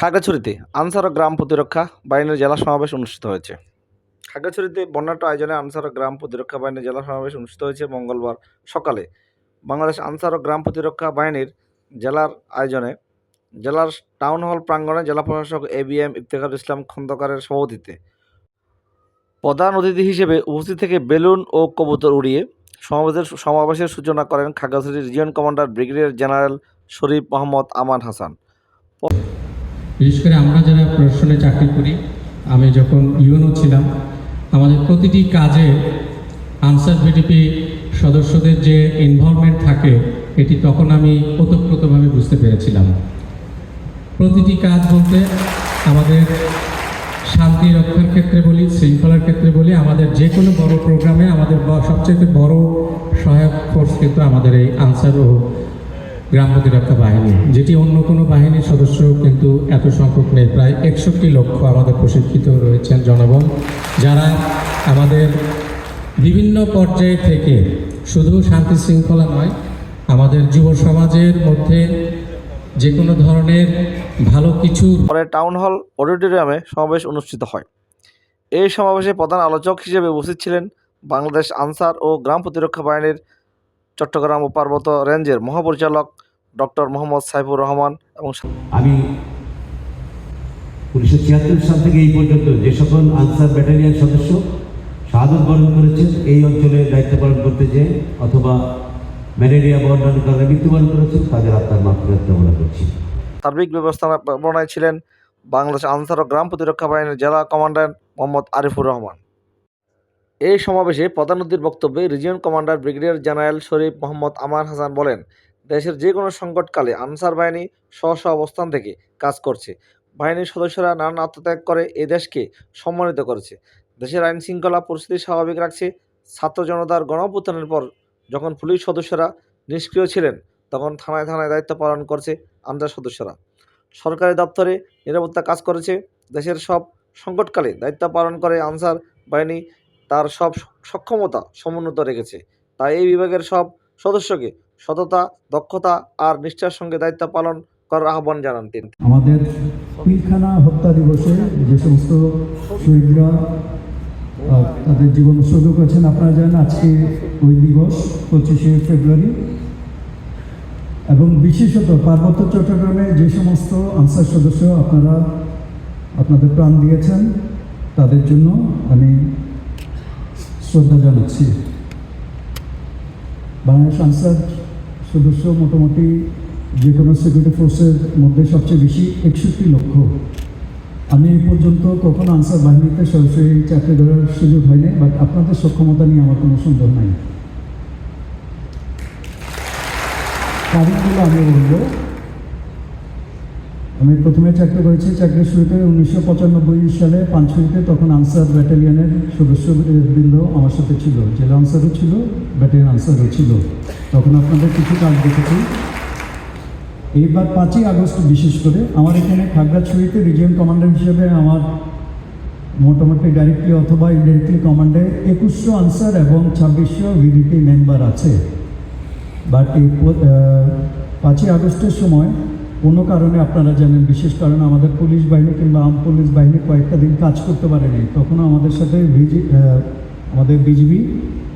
খাগড়াছড়িতে answer ও গ্রাম প্রতিরক্ষা বাহিনীর জেলা সমাবেশ অনুষ্ঠিত হয়েছে। খাগড়াছড়িতে বন্যাট্য আয়োজনে আনসার ও গ্রাম প্রতিরক্ষা বাহিনীর জেলা সমাবেশ অনুষ্ঠিত হয়েছে মঙ্গলবার সকালে। বাংলাদেশ আনসার ও গ্রাম প্রতিরক্ষা বাহিনীর জেলার আয়োজনে জেলার টাউন হল প্রাঙ্গণে জেলা প্রশাসক A B M Iftekhar Islam খন্দকারের সভাপতিত্বে প্রধান অতিথি হিসেবে উপস্থিত থেকে বেলুন ও কবুতর উড়িয়ে সমাবেশের সমাবেশের সূচনা করেন Khagrachhari region commander brigadier general Sharif Mohammad Aman Hasan. বিশেষ করে আমরা যারা প্রশাসনে চাকরি করি, আমি যখন ইউনো ছিলাম, আমাদের প্রতিটি কাজে আনসার ভিডিপি সদস্যদের যে ইনভলভমেন্ট থাকে, এটি তখন আমি ওতপ্রোতভাবে বুঝতে পেরেছিলাম। প্রতিটি কাজ বলতে আমাদের শান্তি রক্ষার ক্ষেত্রে বলি, শৃঙ্খলার ক্ষেত্রে বলি, আমাদের যে কোনো বড় প্রোগ্রামে আমাদের সবচেয়ে বড় সহায়ক ফোর্স কিন্তু আমাদের এই আনসার ও গ্রাম প্রতিরক্ষা বাহিনী, যেটি অন্য কোনো বাহিনীর সদস্য কিন্তু এত সংখ্যক নেই। প্রায় একষট্টি লক্ষ আমাদের প্রশিক্ষিত রয়েছেন জনবল যারা আমাদের বিভিন্ন পর্যায়ে থেকে শুধু শান্তি শৃঙ্খলা নয়, আমাদের যুব সমাজের মধ্যে যে কোনো ধরনের ভালো কিছু পরে টাউন হল অডিটোরিয়ামে সমাবেশ অনুষ্ঠিত হয়। এই সমাবেশে প্রধান আলোচক হিসেবে উপস্থিত ছিলেন বাংলাদেশ আনসার ও গ্রাম প্রতিরক্ষা বাহিনীর চট্টগ্রাম ও পার্বত্য রেঞ্জের মহাপরিচালক ডক্টর মোহাম্মদ সাইফুর রহমান এবং আমি উনিশশো ছিয়াত্তর সাল থেকে এই পর্যন্ত যে সকল আনসার ব্যাটালিয়ান সদস্য শাহাদত বরণ করেছেন এই অঞ্চলে দায়িত্ব পালন করতে যে অথবা ম্যালেরিয়া বা অন্যান্য কারণে মৃত্যুবরণ করেছেন তাদের আত্মার মাত্রার কামনা করছি। সার্বিক ব্যবস্থাপনায় ছিলেন বাংলাদেশ আনসার ও গ্রাম প্রতিরক্ষা বাহিনীর জেলা কমান্ড্যান্ট মোহাম্মদ আরিফুর রহমান। এই সমাবেশে প্রধান অতিথির বক্তব্যে region commander brigadier general Sharif Mohammad Aman Hasan বলেন, দেশের যে কোনো সংকটকালে আনসার বাহিনী স্ব স্ব অবস্থান থেকে কাজ করছে। বাহিনীর সদস্যরা নানান আত্মত্যাগ করে এই দেশকে সম্মানিত করেছে। দেশের আইন শৃঙ্খলা পরিস্থিতি স্বাভাবিক রাখছে। ছাত্র জনতার গণঅভ্যুত্থানের পর যখন পুলিশ সদস্যরা নিষ্ক্রিয় ছিলেন, তখন থানায় থানায় দায়িত্ব পালন করছে আনসার সদস্যরা। সরকারি দপ্তরে নিরাপত্তা কাজ করেছে। দেশের সব সংকটকালে দায়িত্ব পালন করে আনসার বাহিনী তার সব সক্ষমতা সমুন্নত রেখেছে। তাই এই বিভাগের সব সদস্যকে সততা, দক্ষতা আর নিষ্ঠার সঙ্গে দায়িত্ব পালন করার আহ্বান জানান তিনি। আমাদের পিলখানা হত্যা দিবসে যে সমস্ত শহীদরা তাদের জীবন উৎসর্গ করেছেন, আপনারা জানেন আজকে ওই দিবস, পঁচিশে ফেব্রুয়ারি। এবং বিশেষত পার্বত্য চট্টগ্রামে যে সমস্ত আনসার সদস্য আপনারা, আপনাদের প্রাণ দিয়েছেন, তাদের জন্য আমি শ্রদ্ধা জানাচ্ছি। বাংলাদেশ আনসার সদস্য মোটামুটি যে কোনো সিকিউরিটি ফোর্সের মধ্যে সবচেয়ে বেশি একষট্টি লক্ষ। আমি এই পর্যন্ত কখনো আনসার বাহিনীতে সরাসরি চাকরি করার সুযোগ হয়নি, বাট আপনাদের সক্ষমতা নিয়ে আমার কোনো সন্দেহ নাই। কারণগুলো আমি বলব। আমি প্রথমে চাকরি করেছি, চাকরির শুরুতে উনিশশো পঁচানব্বই সালে পাঁচশোতে তখন আনসার ব্যাটালিয়নের সদস্যবৃন্দ আমার সাথে ছিল। জেলা আনসারও ছিল, ব্যাটালিয়ন আনসারও ছিল। তখন আপনাদের কিছু কাজ দেখেছি এইবার পাঁচই আগস্ট বিশেষ করে আমার এখানে খাগড়াছড়িতে রিজিয়ন কমান্ডার হিসেবে আমার মোটামুটি ডাইরেক্টলি অথবা ইনডাইরেক্টলি কমান্ডে একুশশো আনসার এবং ছাব্বিশশো ভিডিপি মেম্বার আছে। বাট এই পাঁচই আগস্টের সময় কোনো কারণে আপনারা জানেন, বিশেষ কারণে আমাদের পুলিশ বাহিনী কিংবা আম পুলিশ বাহিনী কয়েকটা দিন কাজ করতে পারেনি। তখনও আমাদের সাথে আমাদের বিজিবি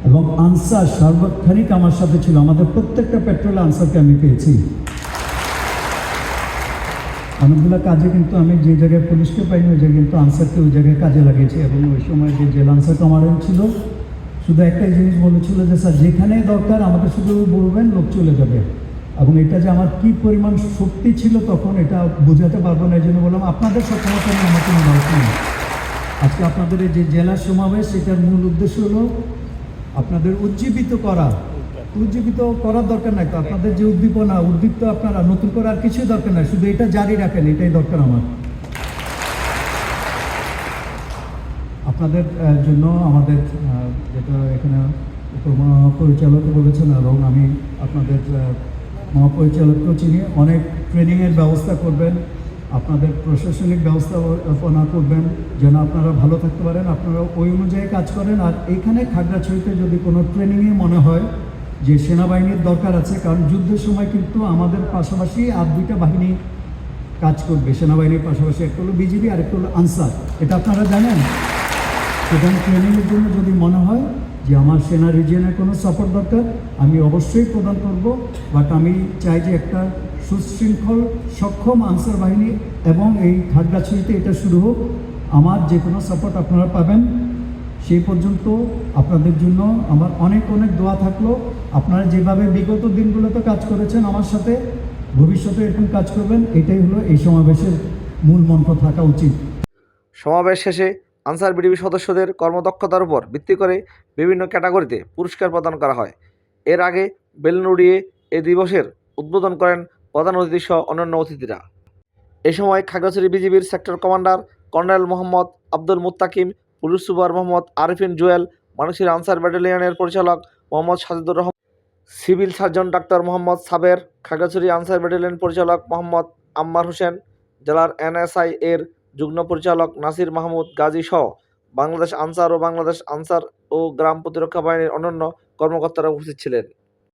এবং আনসার সার্বক্ষণিক আমার সাথে ছিল। আমাদের প্রত্যেকটা পেট্রোলে আনসারকে আমি পেয়েছি। অনেকগুলো কাজে কিন্তু আমি যে জায়গায় পুলিশকে পাইনি, ওই জায়গায় কিন্তু আনসারকে ওই জায়গায় কাজে লাগিয়েছি এবং ওই সময় যে জেল আনসার কমান্ডেন্ট ছিল, শুধু একটাই জিনিস বলেছিল যে, স্যার যেখানে দরকার আমাকে শুধু বলবেন, লোক চলে যাবে। এবং এটা যে আমার কি পরিমাণ শক্তি ছিল তখন এটা বোঝাতে পারব না, এই জন্য বললাম আপনাদের সক্ষমতা নিয়ে আমার কোনো ডাউট নেই। আজকে আপনাদের যে জেলা সমাবেশ, এটার মূল উদ্দেশ্য হলো আপনাদের উজ্জীবিত করা। উজ্জীবিত করার দরকার নাই তো, আপনাদের যে উদ্দীপনা, উদ্দীপ্ত আপনারা, নতুন করে আর কিছুই দরকার নাই, শুধু এটা জারি রাখেন, এটাই দরকার আমার। আপনাদের জন্য আমাদের যেটা এখানে উপমহাপরিচালক বলেছেন এবং আমি আপনাদের মহাপরিচালককেও চিনি অনেক ট্রেনিংয়ের ব্যবস্থা করবেন, আপনাদের প্রশাসনিক ব্যবস্থাপনা করবেন, যেন আপনারা ভালো থাকতে পারেন, আপনারা ওই অনুযায়ী কাজ করেন। আর এখানে খাগড়াছড়িতে যদি কোনো ট্রেনিংয়ে মনে হয় যে সেনাবাহিনীর দরকার আছে, কারণ যুদ্ধের সময় কিন্তু আমাদের পাশাপাশি আর দুইটা বাহিনী কাজ করবে, সেনাবাহিনীর পাশাপাশি, একটা হলো বিজিবি আর একটা হলো আনসার। এটা আপনারা জানেন? সেখানে ট্রেনিংয়ের জন্য যদি মনে হয় যে আমার সেনা রিজিয়নের কোনো সাপোর্ট দরকার, আমি অবশ্যই প্রদান করব। বাট আমি চাই যে একটা সুশৃঙ্খল, সক্ষম আনসার বাহিনী এবং এই খাগড়াছড়িতে এটা শুরু হোক। আমার যে কোনো সাপোর্ট আপনারা পাবেন। সেই পর্যন্ত আপনাদের জন্য আমার অনেক অনেক দোয়া থাকল। আপনারা যেভাবে বিগত দিনগুলোতে কাজ করেছেন আমার সাথে, ভবিষ্যতে এরকম কাজ করবেন, এটাই হলো এই সমাবেশের মূল মন্ত্র থাকা উচিত। সমাবেশ শেষে আনসার বিডিবি সদস্যদের কর্মদক্ষতার উপর ভিত্তি করে বিভিন্ন ক্যাটাগরিতে পুরস্কার প্রদান করা হয়। এর আগে বেলুন উড়িয়ে এ দিবসের উদ্বোধন করেন প্রধান অতিথি সহ অন্যান্য অতিথিরা। এ সময় খাগড়াছড়ি বিজিবির sector commander colonel Mohammad Abdul Muttakim, police super Mohammad Arifin Jewel মানুষের আনসার ব্যাটালিয়নের পরিচালক Mohammad Sajidur Rahman, civil surgeon doctor Mohammad Saber Khagrachhari Ansar battalion পরিচালক মোহাম্মদ আম্মার হোসেন, জেলার এনএসআই এর যুগ্ম পরিচালক নাসির মাহমুদ গাজী সহ বাংলাদেশ আনসার ও বাংলাদেশ আনসার ও গ্রাম প্রতিরক্ষা বাহিনীর অন্যান্য কর্মকর্তারা উপস্থিত ছিলেন।